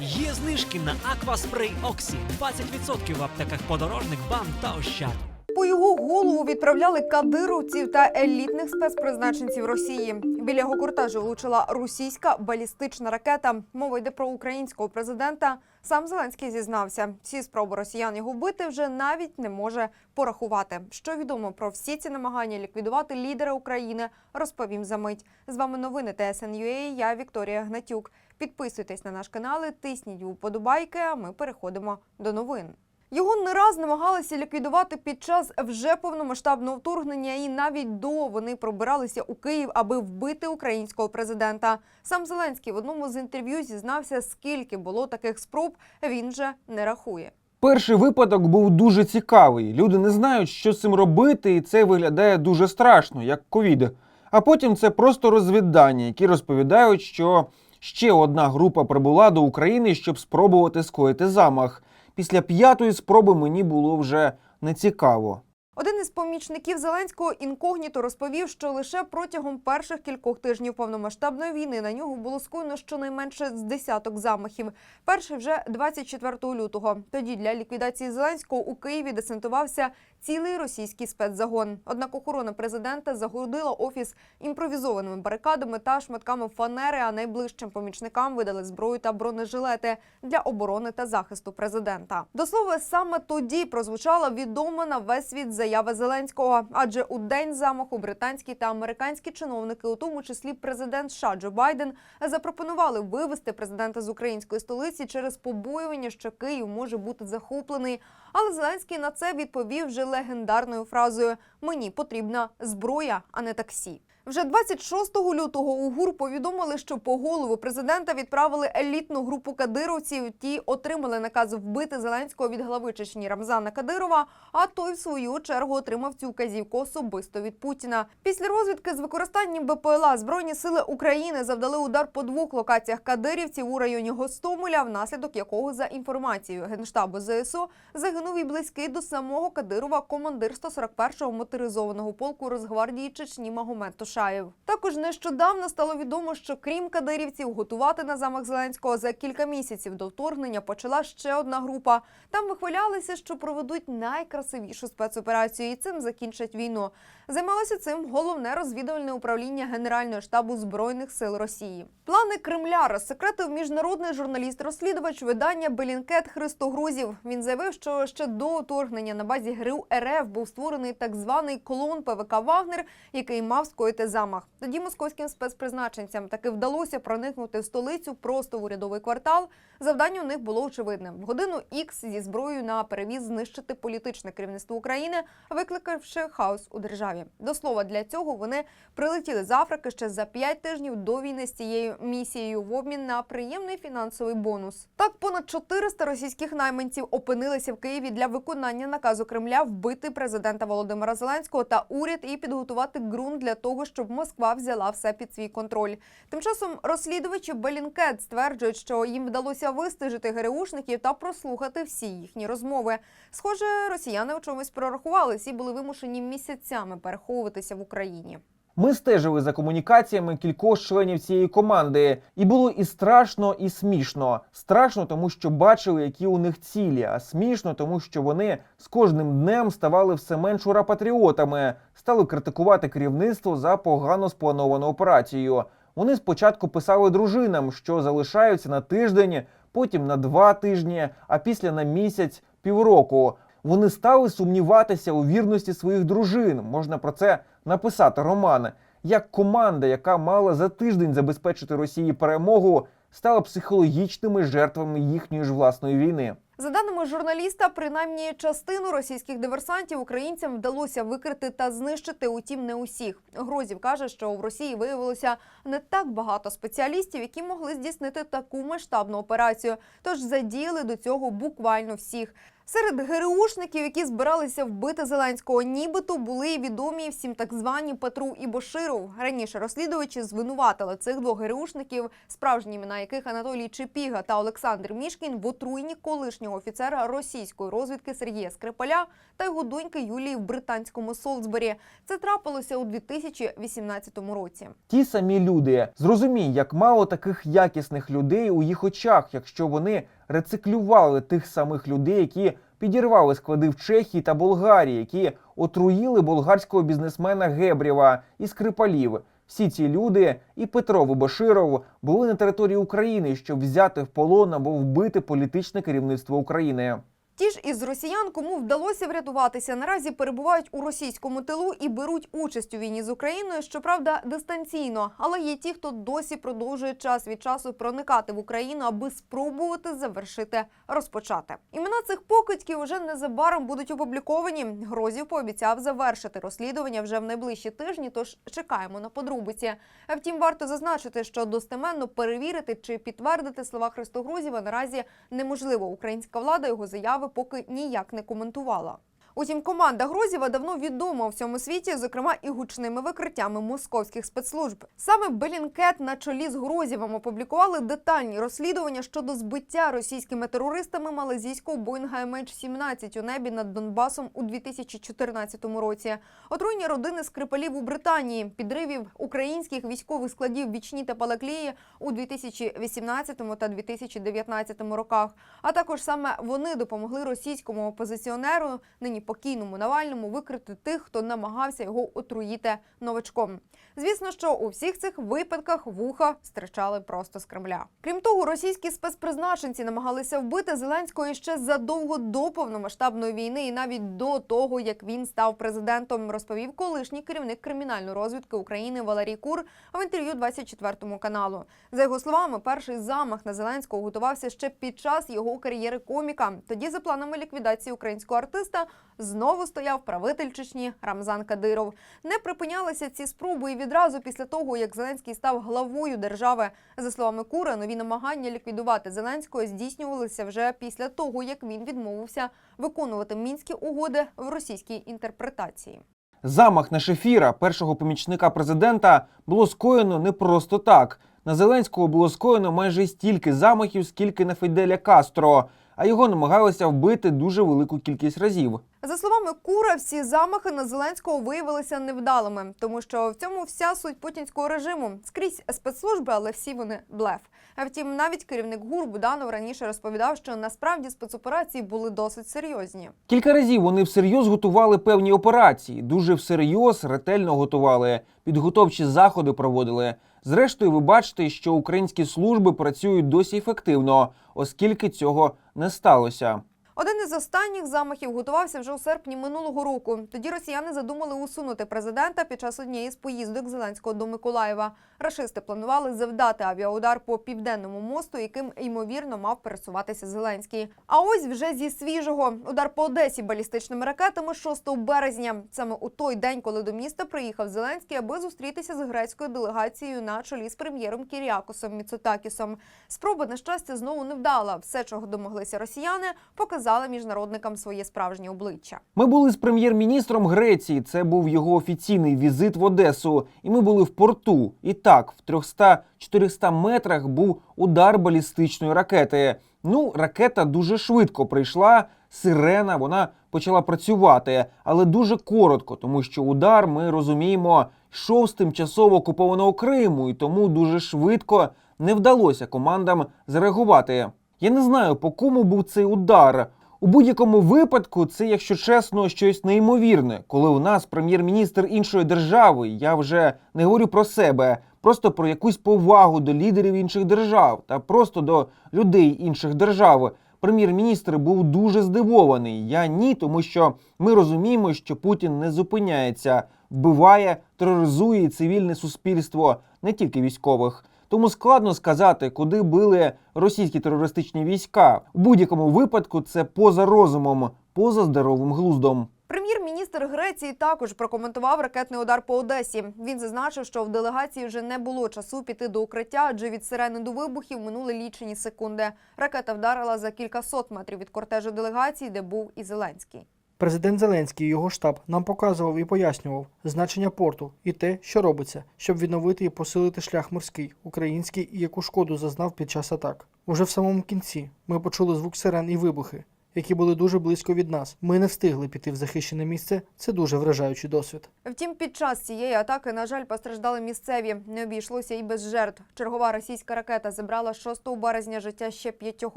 Є знижки на Акваспрей Оксі 20% в аптеках подорожник, бам та ощад. По його голову відправляли кадировців та елітних спецпризначенців Росії. Біля його кортежу влучила російська балістична ракета. Мова йде про українського президента. Сам Зеленський зізнався, всі спроби росіян його вбити вже навіть не може порахувати. Що відомо про всі ці намагання ліквідувати лідера України, розповім за мить. З вами новини ТСНЮА, Я Вікторія Гнатюк. Підписуйтесь на наш канал, тисніть вподобайки. А ми переходимо до новин. Його не раз намагалися ліквідувати під час вже повномасштабного вторгнення, і навіть до вони пробиралися у Київ, аби вбити українського президента. Сам Зеленський в одному з інтерв'ю зізнався, скільки було таких спроб. Він вже не рахує. Перший випадок був дуже цікавий. Люди не знають, що з цим робити, і це виглядає дуже страшно, як ковід. А потім це просто розвіддані, які розповідають, що ще одна група прибула до України, щоб спробувати скоїти замах. Після п'ятої спроби мені було вже нецікаво. Один із помічників Зеленського інкогніто розповів, що лише протягом перших кількох тижнів повномасштабної війни на нього було скоєно щонайменше з десяток замахів. Перший вже 24 лютого. Тоді для ліквідації Зеленського у Києві десантувався цілий російський спецзагон. Однак охорона президента загородила офіс імпровізованими барикадами та шматками фанери. А найближчим помічникам видали зброю та бронежилети для оборони та захисту президента. До слова, саме тоді прозвучала відома на весь світ заява Зеленського. Адже у день замаху британські та американські чиновники, у тому числі президент США Джо Байден, запропонували вивести президента з української столиці через побоювання, що Київ може бути захоплений. Але Зеленський на це відповів вже легендарною фразою: Мені потрібна зброя, а не таксі. Вже 26 лютого у ГУР повідомили, що по голову президента відправили елітну групу кадировців. Ті отримали наказ вбити Зеленського від глави Чечні Рамзана Кадирова. А той, в свою чергу, отримав цю казівку особисто від Путіна. Після розвідки з використанням БПЛА збройні сили України завдали удар по двох локаціях кадирівців у районі Гостомеля, внаслідок якого, за інформацією генштабу ЗСУ, загинув і близький до самого Кадирова командир 141-го моторизованого полку Росгвардії Чечні Магомед Тошаєв. Також нещодавно стало відомо, що крім кадирівців, готувати на замах Зеленського за кілька місяців до вторгнення почала ще одна група. Там вихвалялися, що проведуть найкрасивішу спецоперацію і цим закінчать війну. Займалося цим головне розвідувальне управління Генерального штабу збройних сил Росії. Плани Кремля розсекретив міжнародний журналіст-розслідувач видання Белінкет Христо Грузів. Він заявив, що ще до вторгнення на базі ГРУ РФ був створений так званий колон ПВК Вагнер, який мав скоїти замах. Тоді московським спецпризначенцям таки вдалося проникнути в столицю просто в урядовий квартал. Завдання у них було очевидним: в годину Ікс зі зброєю на перевіз знищити політичне керівництво України, викликавши хаос у державі. До слова, для цього вони прилетіли з Африки ще за п'ять тижнів до війни з цією місією в обмін на приємний фінансовий бонус. Так, понад 400 російських найманців опинилися в Києві для виконання наказу Кремля вбити президента Володимира Зеленського та уряд і підготувати ґрунт для того, щоб Москва взяла все під свій контроль. Тим часом розслідувачі Белінкет стверджують, що їм вдалося вистежити ГРУшників та прослухати всі їхні розмови. Схоже, росіяни у чомусь прорахувались і були вимушені місяцями переховуватися в Україні. Ми стежили за комунікаціями кількох членів цієї команди, і було і страшно, і смішно. Страшно, тому що бачили, які у них цілі, а смішно, тому що вони з кожним днем ставали все менш ура-патріотами, стали критикувати керівництво за погано сплановану операцію. Вони спочатку писали дружинам, що залишаються на тиждень, потім на два тижні, а після на місяць півроку. Вони стали сумніватися у вірності своїх дружин. Можна про це написати роман. Як команда, яка мала за тиждень забезпечити Росії перемогу, стала психологічними жертвами їхньої ж власної війни. За даними журналіста, принаймні частину російських диверсантів українцям вдалося викрити та знищити. Утім, не усіх. Грозів каже, що в Росії виявилося не так багато спеціалістів, які могли здійснити таку масштабну операцію. Тож задіяли до цього буквально всіх. Серед ГРУшників, які збиралися вбити Зеленського, нібито були відомі всім так звані Петру і Боширов. Раніше розслідувачі звинуватили цих двох ГРУшників, справжні імена яких Анатолій Чепіга та Олександр Мішкін в отруєнні колишнього офіцера російської розвідки Сергія Скрипаля та його доньки Юлії в британському Солсбері. Це трапилося у 2018 році. Ті самі люди. Зрозумій, як мало таких якісних людей у їх очах, якщо вони рециклювали тих самих людей, які підірвали склади в Чехії та Болгарії, які отруїли болгарського бізнесмена Гебрєва і Скрипалів. Всі ці люди, і Петров, і Баширов, були на території України, щоб взяти в полон або вбити політичне керівництво України. Ті ж із росіян, кому вдалося врятуватися, наразі перебувають у російському тилу і беруть участь у війні з Україною, щоправда, дистанційно. Але є ті, хто досі продовжує час від часу проникати в Україну, аби спробувати завершити розпочати. Імена цих покидьків уже незабаром будуть опубліковані. Грозів пообіцяв завершити розслідування вже в найближчі тижні. Тож чекаємо на подробиці. А Втім, варто зазначити, що достеменно перевірити чи підтвердити слова Христогрузєва наразі неможливо. Українська влада його заяви поки ніяк не коментувала. Утім, команда Грозєва давно відома у всьому світі, зокрема і гучними викриттями московських спецслужб. Саме Белінкет на чолі з Грозєвим опублікували детальні розслідування щодо збиття російськими терористами малазійського Боїнга MH17 у небі над Донбасом у 2014 році. Отруєння родини Скрипалів у Британії, підривів українських військових складів Вічні та Палеклії у 2018 та 2019 роках. А також саме вони допомогли російському опозиціонеру, нині покійному Навальному, викрити тих, хто намагався його отруїти новачком. Звісно, що у всіх цих випадках вуха стирчали просто з Кремля. Крім того, російські спецпризначенці намагалися вбити Зеленського ще задовго до повномасштабної війни, і навіть до того, як він став президентом, розповів колишній керівник кримінальної розвідки України Валерій Кур в інтерв'ю 24 каналу. За його словами, перший замах на Зеленського готувався ще під час його кар'єри коміка. Тоді, за планами ліквідації українського артиста, знову стояв правитель Чечні Рамзан Кадиров. Не припинялися ці спроби і відразу після того, як Зеленський став главою держави. За словами Кура, нові намагання ліквідувати Зеленського здійснювалися вже після того, як він відмовився виконувати мінські угоди в російській інтерпретації. Замах на Шефіра, першого помічника президента, було скоєно не просто так. На Зеленського було скоєно майже стільки замахів, скільки на Фіделя Кастро, а його намагалися вбити дуже велику кількість разів. За словами Кура, всі замахи на Зеленського виявилися невдалими, тому що в цьому вся суть путінського режиму. Скрізь спецслужби, але всі вони блеф. А втім, навіть керівник ГУР Буданов раніше розповідав, що насправді спецоперації були досить серйозні. Кілька разів вони всерйоз готували певні операції, дуже всерйоз ретельно готували, підготовчі заходи проводили. Зрештою, ви бачите, що українські служби працюють досі ефективно, оскільки цього не сталося. Один із останніх замахів готувався вже у серпні минулого року. Тоді росіяни задумали усунути президента під час однієї з поїздок Зеленського до Миколаєва. Рашисти планували завдати авіаудар по південному мосту, яким ймовірно мав пересуватися Зеленський. А ось вже зі свіжого удар по Одесі балістичними ракетами 6 березня. Саме у той день, коли до міста приїхав Зеленський, аби зустрітися з грецькою делегацією на чолі з прем'єром Кіріакосом Міцотакісом. Спроба на щастя знову не вдала. Все, чого домоглися росіяни, показали міжнародникам своє справжнє обличчя. Ми були з прем'єр-міністром Греції. Це був його офіційний візит в Одесу. І ми були в порту. І так, в 300-400 метрах був удар балістичної ракети. Ну, ракета дуже швидко прийшла. Сирена вона почала працювати, але дуже коротко, тому що удар, ми розуміємо, йшов з тимчасово окупованого Криму, і тому дуже швидко не вдалося командам зреагувати. Я не знаю, по кому був цей удар. У будь-якому випадку це, якщо чесно, щось неймовірне, коли у нас прем'єр-міністр іншої держави, я вже не говорю про себе, просто про якусь повагу до лідерів інших держав та просто до людей інших держав. Прем'єр-міністр був дуже здивований. Я ні, тому що ми розуміємо, що Путін не зупиняється, вбиває, тероризує цивільне суспільство, не тільки військових. Тому складно сказати, куди били російські терористичні війська. У будь-якому випадку це поза розумом, поза здоровим глуздом. Прем'єр-міністр Греції також прокоментував ракетний удар по Одесі. Він зазначив, що в делегації вже не було часу піти до укриття, адже від сирени до вибухів минули лічені секунди. Ракета вдарила за кількасот метрів від кортежу делегації, де був і Зеленський. Президент Зеленський і його штаб нам показував і пояснював значення порту і те, що робиться, щоб відновити і посилити шлях морський, український і яку шкоду зазнав під час атак. Уже в самому кінці ми почули звук сирен і вибухи, які були дуже близько від нас. Ми не встигли піти в захищене місце. Це дуже вражаючий досвід. Втім, під час цієї атаки, на жаль, постраждали місцеві. Не обійшлося і без жертв. Чергова російська ракета забрала 6 березня життя ще п'ятьох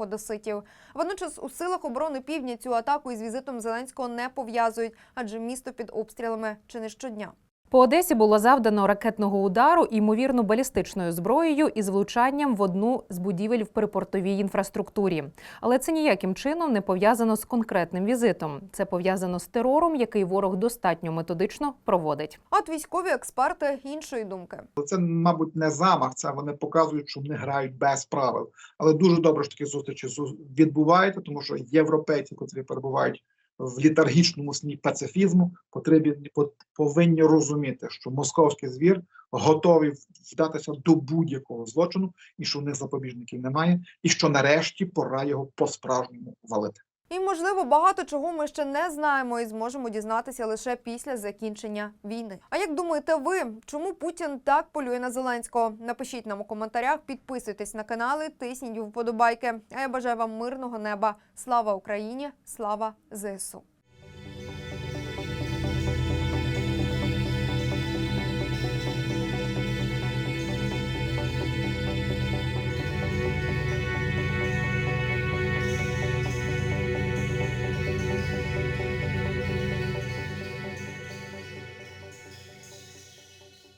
одеситів. Водночас у силах оборони півдня цю атаку із візитом Зеленського не пов'язують, адже місто під обстрілами чи не щодня. По Одесі було завдано ракетного удару, ймовірно, балістичною зброєю із влучанням в одну з будівель в припортовій інфраструктурі. Але це ніяким чином не пов'язано з конкретним візитом. Це пов'язано з терором, який ворог достатньо методично проводить. А От військові експерти іншої думки. Це, мабуть, не замах, це вони показують, що вони грають без правил. Але дуже добре, що такі зустрічі зу- відбуваються, тому що європейці, котрі перебувають в літаргічному сні пацифізму, потрібні по- повинні розуміти, що московський звір готовий вдатися до будь-якого злочину, і що в них запобіжників немає, і що нарешті пора його по-справжньому валити. І можливо багато чого ми ще не знаємо і зможемо дізнатися лише після закінчення війни. А як думаєте ви, чому Путін так полює на Зеленського? Напишіть нам у коментарях, підписуйтесь на канали, тисніть вподобайки. А я бажаю вам мирного неба. Слава Україні! Слава ЗСУ!